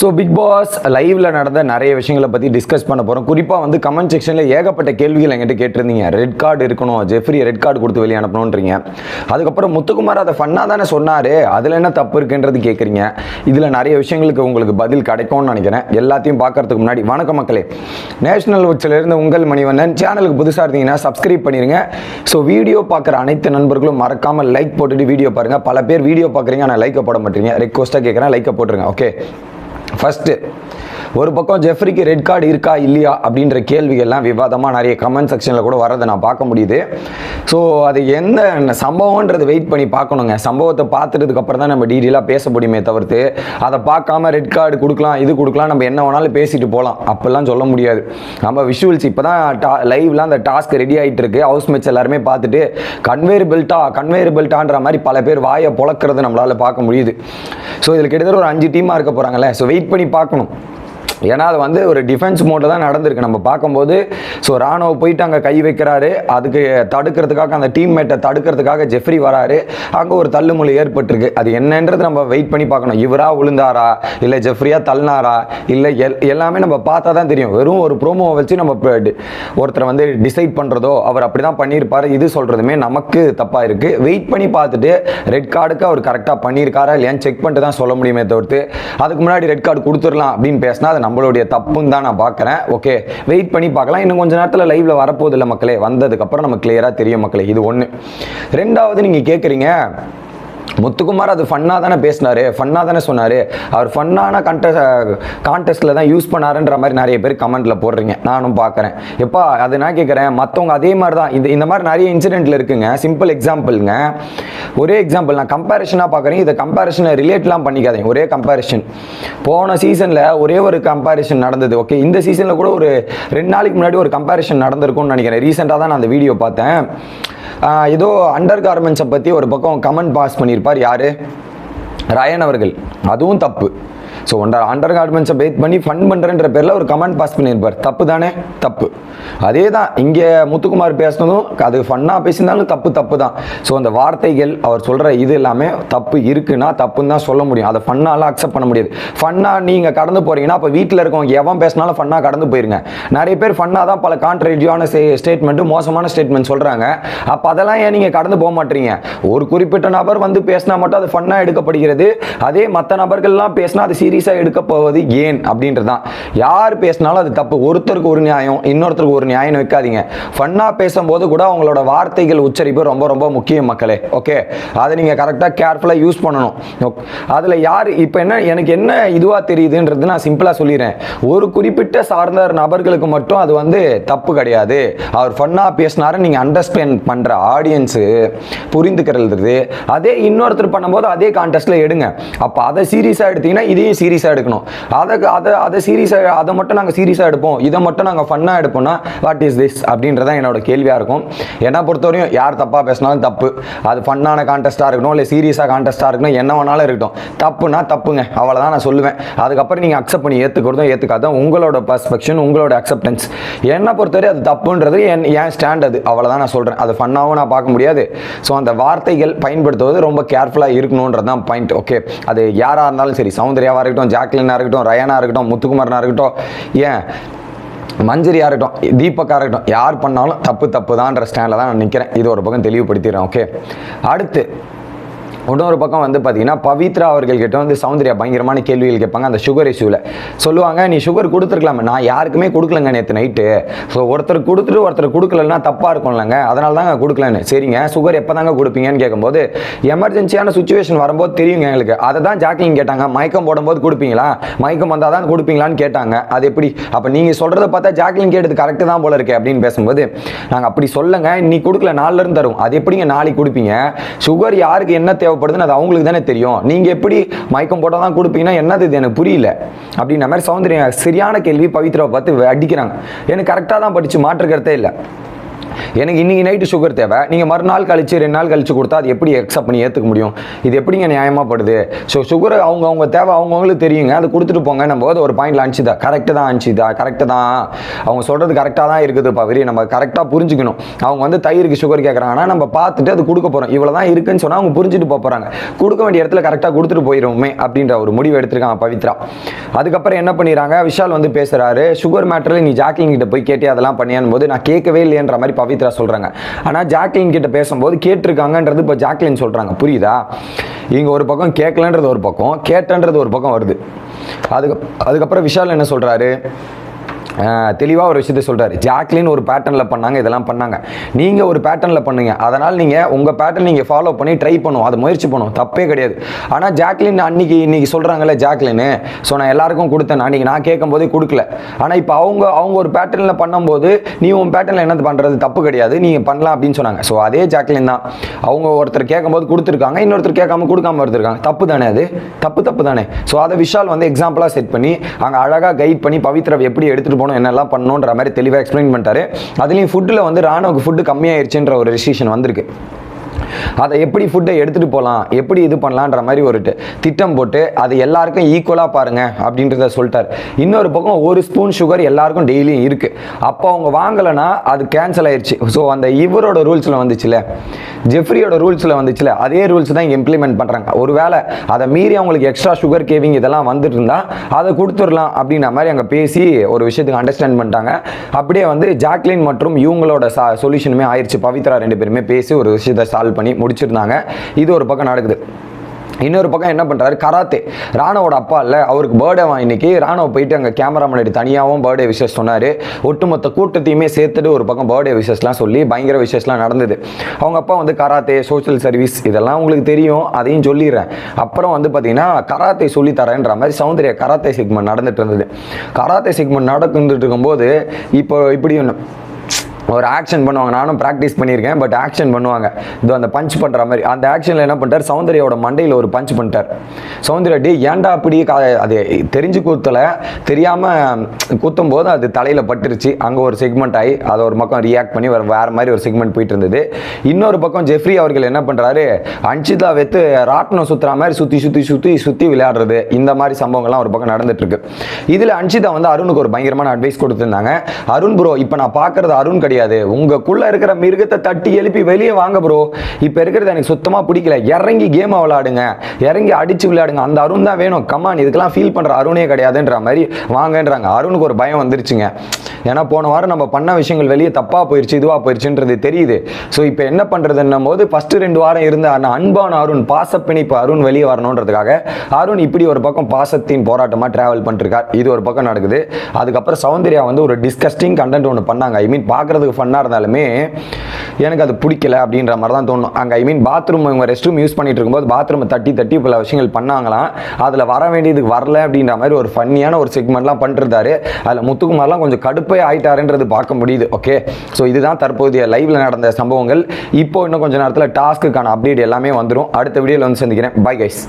So big pass லைவ்ல நடந்த நிறைய விஷயங்களை பற்றி டிஸ்கஸ் பண்ண போகிறோம் குறிப்பாக வந்து கமெண்ட் செக்ஷனில் ஏகப்பட்ட கேள்விகள் என்கிட்ட கேட்டிருந்தீங்க. ரெட் கார்டு இருக்கணும். ஜெஃப்ரி ரெட் கார்டு கொடுத்து வெளியே அனுப்பணுன்றீங்க அதுக்கப்புறம் முத்துக்குமார் அதை ஃபன்னாக தானே சொன்னார். அதில் என்ன தப்பு இருக்குன்றது கேட்குறீங்க இதில் நிறைய விஷயங்களுக்கு உங்களுக்கு பதில் கிடைக்கும்னு நினைக்கிறேன். எல்லாத்தையும் பார்க்கறதுக்கு முன்னாடி வணக்க மக்களே. நேஷனல் இருந்து உங்கள் மணிவண்ணன். சேனலுக்கு புதுசாக இருந்தீங்கன்னா சப்ஸ்கிரைப் பண்ணிடுங்க ஸோ வீடியோ பார்க்குற அனைத்து நண்பர்களும் மறக்காமல் லைக் போட்டுட்டு வீடியோ பாருங்கள் பல பேர் வீடியோ பார்க்குறீங்க ஆனால் லைக்கை போட மாட்டீங்க. ரெக்வஸ்ட்டாக கேட்குறேன் லைக்கை போட்டுருங்க. ஓகே ஃபஸ்ட்டு ஒரு பக்கம் ஜெஃப்ரிக்கு ரெட் கார்டு இருக்கா இல்லையா அப்படின்ற கேள்விகள்லாம் விவாதமாக நிறைய கமெண்ட் செக்ஷனில் கூட வரதை நான் பார்க்க முடியுது. ஸோ அது எந்த சம்பவம்ன்றது வெயிட் பண்ணி பார்க்கணுங்க. சம்பவத்தை பார்த்துட்டதுக்கப்புறம் தான் நம்ம டீட்டெயிலாக பேச முடியுமே தவிர்த்து அதை பார்க்காம ரெட் கார்டு கொடுக்கலாம் இது கொடுக்கலாம் நம்ம என்ன வேணாலும் பேசிட்டு போகலாம் அப்படிலாம் சொல்ல முடியாது. நம்ம விஷுவல்ஸ் இப்போ தான் டா லைவ்லாம் அந்த டாஸ்க் ரெடி ஆகிட்டு இருக்கு. ஹவுஸ் மேட்ச் எல்லாருமே பார்த்துட்டு கன்வேர் பெல்ட்டா கன்வேர் பெல்ட்டான்ற மாதிரி பல பேர் வாயை பொழக்கிறது நம்மளால் பார்க்க முடியுது. ஸோ இதில் கிட்டத்தட்ட ஒரு அஞ்சு டீமாக இருக்க போகிறாங்கல்ல ஸோ வெயிட் பண்ணி பார்க்கணும். ஏன்னா அது வந்து ஒரு டிஃபென்ஸ் மோட்டில் தான் நடந்திருக்கு. நம்ம பார்க்கும்போது ஸோ ராணுவ போயிட்டு அங்கே கை வைக்கிறாரு. அதுக்கு தடுக்கிறதுக்காக அந்த டீம்மேட்டை தடுக்கிறதுக்காக ஜெஃப்ரி வராரு. அங்கே ஒரு தள்ளுமொழி ஏற்பட்டிருக்கு. அது என்னன்றது நம்ம வெயிட் பண்ணி பார்க்கணும். இவரா விழுந்தாரா இல்லை ஜெஃப்ரியா தள்ளினாரா? இல்லை எல் எல்லாமே நம்ம பார்த்தா தான் தெரியும். வெறும் ஒரு ப்ரோமோவை வச்சு நம்ம ஒருத்தரை வந்து டிசைட் பண்ணுறதோ அவர் அப்படி தான் பண்ணியிருப்பாரு. இது சொல்கிறதுமே நமக்கு தப்பாக இருக்குது வெயிட் பண்ணி பார்த்துட்டு ரெட் கார்டுக்கு அவர் கரெக்டாக பண்ணியிருக்காரா இல்லையான்னு செக் பண்ணிட்டு தான் சொல்ல முடியுமே தவிர்த்து அதுக்கு முன்னாடி ரெட் கார்டு கொடுத்துடலாம் அப்படின்னு பேசினா அது நம்மளுடைய தப்புன்னு தான் நான் பார்க்குறேன். ஓகே வெயிட் பண்ணி பார்க்கலாம். இன்னும் கொஞ்ச நேரத்தில் லைவ்ல வரப்போதில்லை மக்களே. வந்ததுக்கப்புறம் நம்ம கிளியராக தெரியும் மக்களே. இது ஒன்று ரெண்டாவது நீங்கள் கேட்குறீங்க முத்துக்குமார் அது ஃபன்னாக தானே பேசினாரு ஃபன்னாக தானே சொன்னார். அவர் ஃபன்னான கண்டெஸ்ட் கான்டெஸ்ட்டில் தான் யூஸ் பண்ணாருன்ற மாதிரி நிறைய பேர் கமெண்ட்டில் போடுறீங்க. நானும் பார்க்குறேன் எப்பா அது நான் கேட்குறேன் மற்றவங்க அதே மாதிரி தான். இந்த இந்த மாதிரி நிறைய இன்சிடெண்ட்டில் இருக்குங்க. சிம்பிள் எக்ஸாம்பிள்ங்க ஒரே எக்ஸாம்பிள் நான் கம்பேரிஷனாக பார்க்குறேன் இதை கம்பேரிஷனை ரிலேட்லாம் பண்ணிக்காதீங்க. ஒரே கம்பேரிஷன் போன சீசனில் ஒரே ஒரு கம்பேரிஷன் நடந்தது ஓகே இந்த சீசனில் கூட ஒரு ரெண்டு நாளைக்கு முன்னாடி ஒரு கம்பேரிஷன் நடந்திருக்கும்னு நினைக்கிறேன். ரீசெண்டாக தான் நான் அந்த வீடியோ பார்த்தேன். ஏதோ அண்டர் கார்மெண்ட்ஸை பற்றி ஒரு பக்கம் கமெண்ட் பாஸ் பண்ணியிருப்பார் யார்? ரயன் அவர்கள். அதுவும் தப்பு. ஸோ ஒன்றா அண்டர் கார்மெண்ட்ஸை பேட் பண்ணி ஃபண்ட் பண்ணுறன்ற பேரில் ஒரு கமெண்ட் பாஸ் பண்ணியிருப்பார் தப்பு தானே தப்பு அதே தான் இங்கே முத்துக்குமார் பேசினதும் அது ஃபன்னாக பேசியிருந்தாலும் தப்பு தப்பு தான் ஸோ அந்த வார்த்தைகள் அவர் சொல்கிற இது எல்லாமே தப்பு இருக்குன்னா தப்புன்னு தான் சொல்ல முடியும் அதை ஃபன்னாலாம் அக்செப்ட் பண்ண முடியாது ஃபன்னாக நீங்கள் கடந்து போகிறீங்கன்னா அப்போ வீட்டில் இருக்கவங்க எவன் பேசினாலும் ஃபன்னாக கடந்து போயிருங்க நிறைய பேர் ஃபன்னாக தான் பல கான்ட்ரடியான ஸ்டேட்மெண்ட்டு மோசமான ஸ்டேட்மெண்ட் சொல்கிறாங்க அப்போ அதெல்லாம் ஏன் நீங்கள் கடந்து போக மாட்டீங்க ஒரு குறிப்பிட்ட நபர் வந்து பேசினா மட்டும் அது ஃபன்னாக எடுக்கப்படுகிறது அதே மற்ற நபர்கள்லாம் பேசினா அது பைசா எடுக்க போவது ஏன் அப்படின்றது தான் யார் பேசினாலும் அது தப்பு. ஒருத்தருக்கு ஒரு நியாயம் இன்னொருத்தருக்கு ஒரு நியாயம் வைக்காதீங்க. ஃபன்னாக பேசும்போது கூட அவங்களோட வார்த்தைகள் உச்சரிப்பு ரொம்ப ரொம்ப முக்கியம் மக்களே. ஓகே அதை நீங்கள் கரெக்டாக கேர்ஃபுல்லாக யூஸ் பண்ணணும். அதில் யார் இப்போ என்ன எனக்கு என்ன இதுவாக தெரியுதுன்றது நான் சிம்பிளாக சொல்லிடுறேன். ஒரு குறிப்பிட்ட சார்ந்த நபர்களுக்கு மட்டும் அது வந்து தப்பு கிடையாது. அவர் ஃபன்னாக பேசினாரு நீங்கள் அண்டர்ஸ்டாண்ட் பண்ணுற ஆடியன்ஸு புரிந்துக்கிறது. அதே இன்னொருத்தர் பண்ணும்போது அதே கான்டெஸ்ட்டில் எடுங்க. அப்போ அதை சீரியஸாக எடுத்தீங்கன்னா இதையும் சீரியஸாக எடுக்கணும். அதை அதை அதை சீரியஸாக அதை மட்டும் நாங்கள் சீரியஸாக எடுப்போம். இதை மட்டும் நாங்கள் ஃபன்னாக எடுப்போம்னா வாட் இஸ் திஸ் அப்படின்றதான் என்னோட கேள்வியாக இருக்கும். என்னை பொறுத்தவரையும் யார் தப்பாக பேசினாலும் தப்பு. அது ஃபன்னான கான்டெஸ்ட்டாக இருக்கணும் இல்லை சீரியஸாக கான்டெஸ்ட்டாக இருக்கணும் என்ன வேணாலும் இருக்கட்டும். தப்புனா தப்புங்க. அவ்வளோதான் நான் சொல்லுவேன். அதுக்கப்புறம் நீங்கள் அக்செப்ட் பண்ணி ஏற்றுக்கிறதும் ஏற்றுக்காதும் உங்களோட பர்ஸ்பெக்ஷன் உங்களோட அக்செப்டன்ஸ் என்னை பொறுத்தவரை அது தப்புன்றது என் ஏன் ஸ்டாண்ட் அது. அவ்வளோதான் நான் சொல்கிறேன் அது ஃபன்னாகவும் நான் பார்க்க முடியாது. ஸோ அந்த வார்த்தைகள் பயன்படுத்துவது ரொம்ப கேர்ஃபுல்லாக இருக்கணுன்றது தான் பாயிண்ட் ஓகே அது யாராக இருந்தாலும் சரி சௌந்தர்யாவாக இருக்கட்டும் ஜாக்லினாக இருக்கட்டும் ரயானா இருக்கட்டும் முத்துக்குமாரனாக இருக்கட்டும் ஏன்? மஞ்சரியாக இருக்கட்டும் தீபக்கா இருக்கட்டும் யார் பண்ணாலும் தப்பு தப்பு தான்ற ஸ்டாண்டில் தான் நான் நிற்கிறேன் இது ஒரு பக்கம் தெளிவுபடுத்திடுறேன் ஓகே அடுத்து இன்னொரு பக்கம் வந்து பார்த்தீங்கன்னா பவித்ரா அவர்கள் கிட்ட வந்து சௌந்தர்யா பயங்கரமான கேள்விகள் கேட்பாங்க அந்த சுகர் இஷ்யூவில் சொல்லுவாங்க நீ சுகர் கொடுத்துருக்கலாமே நான் யாருக்குமே கொடுக்கலங்க நேற்று நைட்டு ஸோ ஒருத்தர் கொடுத்துட்டு ஒருத்தர் கொடுக்கலன்னா தப்பாக இருக்கும்லங்க. அதனால தாங்க கொடுக்கலன்னு. சரிங்க சுகர் எப்போ தாங்க கொடுப்பீங்கன்னு கேட்கும்போது எமர்ஜென்சியான சுச்சுவேஷன் வரும்போது தெரியுங்க எங்களுக்கு. அதை தான் ஜாக்கிங் கேட்டாங்க. மயக்கம் போடும்போது கொடுப்பீங்களா? மயக்கம் வந்தால் தான் கொடுப்பீங்களான்னு கேட்டாங்க. அது எப்படி? அப்போ நீங்கள் சொல்கிறத பார்த்தா ஜாக்லின் கேட்டது கரெக்டு தான் போல இருக்கு அப்படின்னு பேசும்போது நாங்கள் அப்படி சொல்லுங்க. நீ கொடுக்கல நாளில் இருந்து தரும் அது எப்படிங்க நாளைக்கு கொடுப்பீங்க? சுகர் யாருக்கு என்ன தேவை தேவைப்படுதுன்னு அது அவங்களுக்கு தானே தெரியும். நீங்கள் எப்படி மயக்கம் போட்டால் தான் கொடுப்பீங்கன்னா என்னது இது எனக்கு புரியல. அப்படின்ற மாதிரி சௌந்தர்யா சரியான கேள்வி பவித்ராவை பார்த்து அடிக்கிறாங்க. எனக்கு கரெக்டாக தான் படிச்சு மாற்று கருத்தே இல்லை. எனக்கு இன்னைக்கு நைட்டு சுகர் தேவை. நீங்கள் மறுநாள் கழிச்சு ரெண்டு நாள் கழிச்சு கொடுத்தா அது எப்படி அக்செப்ட் பண்ணி ஏற்றுக்க முடியும்? இது எப்படிங்க நியாயமாகப்படுது ஸோ சுகர் அவங்க அவங்க தேவை அவங்கவுங்களுக்கு தெரியுங்க. அதை கொடுத்துட்டு போங்க. நம்ம போது ஒரு பாயிண்ட்ல அனுப்பிச்சுதா கரெக்டு தான் அனுப்பிச்சுதா கரெக்டு தான். அவங்க சொல்கிறது கரெக்டாக தான் இருக்குது பவரி நம்ம கரெக்டாக புரிஞ்சுக்கணும். அவங்க வந்து தயிருக்கு சுகர் கேட்குறாங்கன்னா நம்ம பார்த்துட்டு அது கொடுக்க போகிறோம் இவ்வளோ தான் இருக்குன்னு சொன்னால் அவங்க புரிஞ்சுட்டு போக போகிறாங்க கொடுக்க வேண்டிய இடத்துல கரெக்டாக கொடுத்துட்டு போயிடுவோமே அப்படின்ற ஒரு முடிவு எடுத்திருக்காங்க பவித்ரா. அதுக்கப்புறம் என்ன பண்ணிடுறாங்க? விஷால் வந்து பேசுகிறாரு சுகர் மேட்டரில் நீ ஜாக்கிங் கிட்ட போய் கேட்டு அதெல்லாம் பண்ணியான் போது நான் கேட்கவே இல்லைன்ற மாதிரி பவித்ரா சொல்கிறாங்க ஆனால் ஜாக்லின் கிட்ட பேசும்போது கேட்டிருக்காங்கன்றது இப்போ ஜாக்லின் சொல்கிறாங்க புரியுதா? இங்கே ஒரு பக்கம் கேட்கலன்றது ஒரு பக்கம் கேட்டன்றது ஒரு பக்கம் வருது. அதுக்கு அதுக்கப்புறம் விஷால் என்ன சொல்கிறாரு தெளிவாக ஒரு விஷயத்தை சொல்கிறாரு ஜாக்லின் ஒரு பேட்டர்னில் பண்ணாங்க இதெல்லாம் பண்ணாங்க. நீங்கள் ஒரு பேட்டர்னில் பண்ணுங்க. அதனால் நீங்கள் உங்கள் பேட்டர்ன் நீங்கள் ஃபாலோ பண்ணி ட்ரை பண்ணுவோம் அதை முயற்சி பண்ணுவோம் தப்பே கிடையாது. ஆனால் ஜாக்லின் அன்னைக்கு இன்னைக்கு சொல்கிறாங்கல்ல ஜாக்லின் ஸோ நான் எல்லாருக்கும் கொடுத்தேன். அன்றைக்கி நான் கேட்கும் போதே கொடுக்கல. ஆனால் இப்போ அவங்க அவங்க ஒரு பேட்டர்னில் பண்ணும்போது நீ உன் பேட்டர்னில் என்ன பண்ணுறது தப்பு கிடையாது. நீங்கள் பண்ணலாம் அப்படின்னு சொன்னாங்க. ஸோ அதே ஜாக்லின் தான். அவங்க ஒருத்தர் கேட்கும்போது கொடுத்துருக்காங்க. இன்னொருத்தர் கேட்காம கொடுக்காம இருந்திருக்காங்க. தப்பு தானே அது? தப்பு தப்பு தானே. ஸோ அதை விஷால் வந்து எக்ஸாம்பிளாக செட் பண்ணி அங்கே அழகாக கைட் பண்ணி பவித்ரா எப்படி எடுத்துகிட்டு போகணும் என்னெல்லாம் பண்ணணுன்ற மாதிரி தெளிவாக எக்ஸ்பிளைன் பண்ணிட்டாரு. அதுலேயும் ஃபுட்டில் வந்து ராணுவுக்கு ஃபுட்டு கம்மியாயிருச்சுன்ற ஒரு ரெசிஷன் வந்திருக்கு. அதை எப்படி ஃபுட்டை எடுத்துகிட்டு போகலாம் எப்படி இது பண்ணலான்ற மாதிரி ஒரு திட்டம் போட்டு அது எல்லாருக்கும் ஈக்குவலாக பாருங்க அப்படின்றத சொல்லிட்டார். இன்னொரு பக்கம் ஒரு ஸ்பூன் சுகர் எல்லாருக்கும் டெய்லியும் இருக்குது அப்போ அவங்க வாங்கலைன்னா அது கேன்சல் ஆயிடுச்சு ஸோ அந்த இவரோட ரூல்ஸில் வந்துச்சுல ஜெஃப்ரியோட ரூல்ஸில் வந்துச்சுல அதே ரூல்ஸ் தான் இங்கே இம்ப்ளிமெண்ட் பண்ணுறாங்க ஒருவேளை அதை மீறி அவங்களுக்கு எக்ஸ்ட்ரா சுகர் கேவிங் இதெல்லாம் வந்துட்டு இருந்தால் அதை கொடுத்துடலாம் அப்படின்ற மாதிரி அங்கே பேசி ஒரு விஷயத்துக்கு அண்டர்ஸ்டாண்ட் பண்ணிட்டாங்க. அப்படியே வந்து ஜாக்லின் மற்றும் இவங்களோட சா சொல்யூஷனுமே ஆயிடுச்சு பவித்ரா ரெண்டு பேருமே பேசி ஒரு விஷயத்தை சால்வ் பண்ணி முடிச்சிருந்தாங்க. இது ஒரு பக்கம் நடக்குது. இன்னொரு பக்கம் என்ன பண்ணுறாரு கராத்தே. ராணுவோட அப்பா இல்லை அவருக்கு பர்த்டே வா இன்னைக்கு. ராணுவ போயிட்டு அங்கே கேமரா முன்னாடி தனியாகவும் பர்த்டே விஷஸ் சொன்னார். ஒட்டுமொத்த கூட்டத்தையுமே சேர்த்துட்டு ஒரு பக்கம் பர்த்டே விஷஸ்லாம் சொல்லி பயங்கர விஷஸ்லாம் நடந்தது. அவங்க அப்பா வந்து கராத்தே சோஷியல் சர்வீஸ் இதெல்லாம் உங்களுக்கு தெரியும் அதையும் சொல்லிடுறேன். அப்புறம் வந்து பார்த்தீங்கன்னா கராத்தே சொல்லி தரேன்ற மாதிரி சௌந்தர்யா கராத்தே செக்மெண்ட் நடந்துட்டு இருந்தது. கராத்தே செக்மெண்ட் நடந்துட்டு இருக்கும்போது இப்போ இப்படி ஒன்று ஒரு ஆக்ஷன் பண்ணுவாங்க. நானும் ப்ராக்டிஸ் பண்ணியிருக்கேன் பட் ஆக்ஷன் பண்ணுவாங்க. இது அந்த பஞ்ச் பண்ணுற மாதிரி. அந்த ஆக்ஷனில் என்ன பண்ணிட்டார்? சௌந்தர்யாவோட மண்டையில் ஒரு பஞ்ச் பண்ணிட்டார். சௌந்தர்யா டே ஏன்டா அப்படி அது தெரிஞ்சு கூத்தலை. தெரியாமல் குத்தும் போது அது தலையில் பட்டுருச்சு. அங்கே ஒரு செக்மெண்ட் ஆகி அதை ஒரு பக்கம் ரியாக்ட் பண்ணி வேறு வேறு மாதிரி ஒரு செக்மெண்ட் போயிட்டு இருந்தது. இன்னொரு பக்கம் ஜெஃப்ரி அவர்கள் என்ன பண்ணுறாரு அன்ஷிதா வைத்து ராட்டினம் சுற்றுற மாதிரி சுற்றி சுற்றி சுற்றி சுற்றி விளையாடுறது. இந்த மாதிரி சம்பவங்கள்லாம் ஒரு பக்கம் நடந்துட்டுருக்கு. இதில் அன்ஷிதா வந்து அருணுக்கு ஒரு பயங்கரமான அட்வைஸ் கொடுத்துருந்தாங்க. அருண் ப்ரோ இப்போ நான் பார்க்கறது அருண் கிடையாது. உங்களுக்குள்ள இருக்கிற மிருகத்தை தட்டி எழுப்பி வெளியே வாங்க ப்ரோ இப்போ இருக்கிறது எனக்கு சுத்தமாக பிடிக்கல. இறங்கி கேமை விளாடுங்க இறங்கி அடிச்சு விளையாடுங்க. அந்த அருண் தான் வேணும். கமான் இதுக்கெல்லாம் ஃபீல் பண்ணுற அருணே கிடையாதுன்ற மாதிரி வாங்கன்றாங்க. அருணுக்கு ஒரு பயம் வந்துருச்சுங்க. ஏன்னா போன வாரம் நம்ம பண்ண விஷயங்கள் வெளியே தப்பாக போயிடுச்சு இதுவாக போயிடுச்சுன்றது தெரியுது. ஸோ இப்போ என்ன பண்ணுறதுன்னும் போது ஃபஸ்ட்டு ரெண்டு வாரம் இருந்த அன்பான அருண் பாசப்பிணைப்பு அருண் வெளியே வரணுன்றதுக்காக அருண் இப்படி ஒரு பக்கம் பாசத்தின் போராட்டமாக ட்ராவல் பண்ணிருக்கார். இது ஒரு பக்கம் நடக்குது. அதுக்கப்புறம் சௌந்தர்யா வந்து ஒரு டிஸ்கஸ்டிங் கண்டென்ட் ஒன்று பண்ணாங்க. ஐ மீன் பார்க்குறதுக்கு ஃபன்னாக இருந்தாலுமே எனக்கு அது பிடிக்கல அப்படின்ற மாதிரி தான் தோணும். அங்கே ஐ மீன் பாத்ரூம் இவங்க ரெஸ்ட் ரூம் யூஸ் பண்ணிட்டு இருக்கும்போது பாத்ரூமை தட்டி தட்டி பல விஷயங்கள் பண்ணாங்களாம். அதில் வர வேண்டியதுக்கு வரல அப்படின்ற மாதிரி ஒரு ஃபன்னியான ஒரு செக்மெண்ட்லாம் பண்ணிருந்தாரு. அதில் முத்துக்குமார்லாம் கொஞ்சம் கடுப்பே ஆயிட்டாருன்றது பார்க்க முடியுது ஓகே ஸோ இதுதான் தற்போதைய லைவ்ல நடந்த சம்பவங்கள். இப்போ இன்னும் கொஞ்சம் நேரத்தில் டாஸ்க்குக்கான அப்டேட் எல்லாமே வந்துடும் அடுத்த வீடியோவில் வந்து சந்திக்கிறேன். Bye guys